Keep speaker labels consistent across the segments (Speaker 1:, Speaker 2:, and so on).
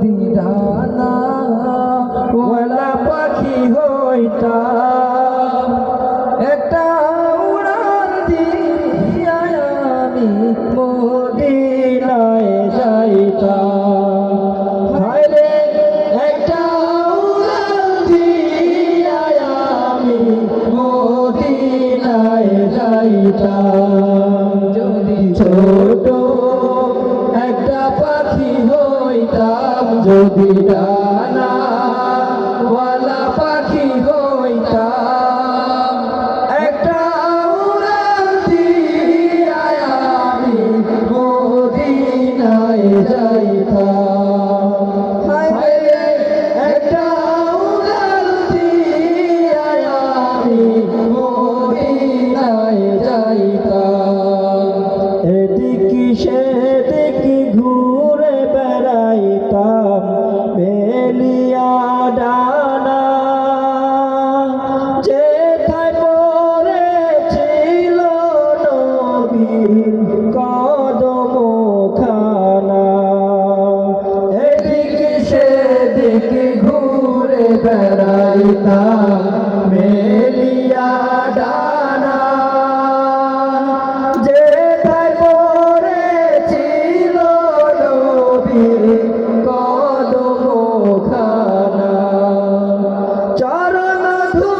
Speaker 1: Vidhana OLA পাখি হইতা। একটা উড়ান দিয়া আমি মদিনায় যাইতা মদিনা था मेरिया डाना যেথায় পড়েছিল নবীর কদম খানা চরণ ধু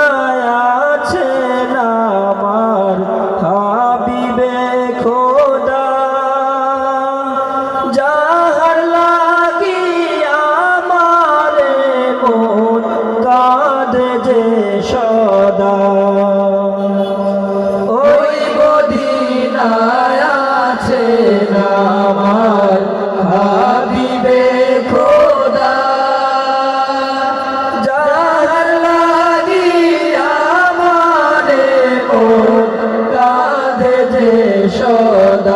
Speaker 1: সদা